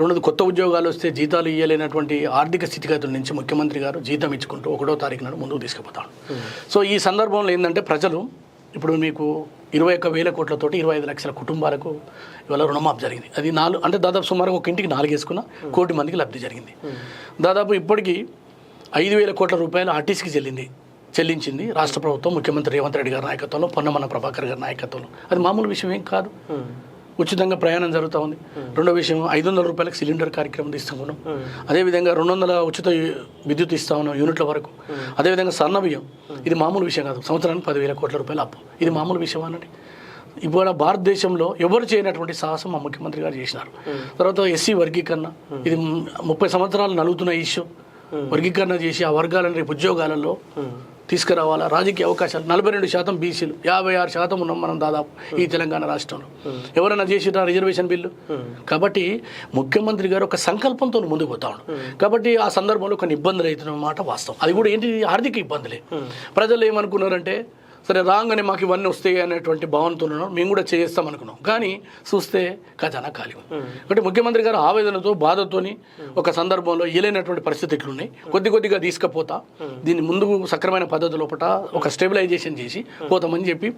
రెండోది కొత్త ఉద్యోగాలు వస్తే జీతాలు ఇవ్వలేనటువంటి ఆర్థిక స్థితిగతుల నుంచి ముఖ్యమంత్రి గారు జీతం ఇచ్చుకుంటూ ఒకటో తారీఖు నాడు ముందుకు తీసుకుపోతాడు. సో ఈ సందర్భంలో ఏంటంటే ప్రజలు ఇప్పుడు మీకు ఇరవై ఒక్క వేల కోట్లతోటి ఇరవై ఐదు లక్షల కుటుంబాలకు ఇవాళ రుణమాఫీ జరిగింది. అది నాలుగు అంటే దాదాపు సుమారు ఒక ఇంటికి నాలుగు వేసుకున్న కోటి మందికి లబ్ధి జరిగింది. దాదాపు ఇప్పటికీ ఐదు వేల కోట్ల రూపాయలు ఆర్టీసీకి చెల్లింది చెల్లించింది రాష్ట్ర ప్రభుత్వం ముఖ్యమంత్రి రేవంత్ రెడ్డి గారి నాయకత్వంలో పొన్నమన్న ప్రభాకర్ గారి నాయకత్వంలో. అది మామూలు విషయం ఏం కాదు. ఉచితంగా ప్రయాణం జరుగుతూ ఉంది. రెండో విషయం ఐదు వందల రూపాయలకు సిలిండర్ కార్యక్రమం తీసుకున్నాం అదేవిధంగా రెండు వందల ఉచిత విద్యుత్ ఇస్తా ఉన్నాం యూనిట్ల వరకు. అదేవిధంగా సన్న బియ్యం. ఇది మామూలు విషయం కాదు. సంవత్సరానికి పదివేల కోట్ల రూపాయలు అప్పు. ఇది మామూలు విషయం అన్నది ఇవాళ భారతదేశంలో ఎవరు చేయనటువంటి సాహసం మా ముఖ్యమంత్రి గారు చేసినారు. తర్వాత ఎస్సీ వర్గీకరణ. ఇది ముప్పై సంవత్సరాలు నలుగుతున్న ఇష్యూ. వర్గీకరణ చేసి ఆ వర్గాలను రేపు ఉద్యోగాలలో తీసుకురావాలా? రాజకీయ అవకాశాలు. నలభై రెండు శాతం బీసీలు యాభై ఆరు శాతం ఉన్నాం మనం దాదాపు ఈ తెలంగాణ రాష్ట్రంలో. ఎవరైనా చేసినా రిజర్వేషన్ బిల్లు? కాబట్టి ముఖ్యమంత్రి గారు ఒక సంకల్పంతో ముందుకు పోతా కాబట్టి ఆ సందర్భంలో కొన్ని ఇబ్బందులు అవుతున్న మాట వాస్తవం. అది కూడా ఏంటి? ఆర్థిక ఇబ్బందులే. ప్రజలు ఏమనుకున్నారంటే సరే రాగానే మాకు ఇవన్నీ వస్తాయి అనేటువంటి భావనతో ఉన్నాం. మేము కూడా చేస్తాం అనుకున్నాం. కానీ చూస్తే ఖజానా ఖాళీ అంటే ముఖ్యమంత్రి గారు ఆవేదనతో బాధతోని ఒక సందర్భంలో ఇయలేనటువంటి పరిస్థితి ఇట్లున్నాయి కొద్ది కొద్దిగా తీసుకుపోతా. దీన్ని ముందుకు సక్రమైన పద్ధతి లోపల ఒక స్టెబిలైజేషన్ చేసి పోతామని చెప్పి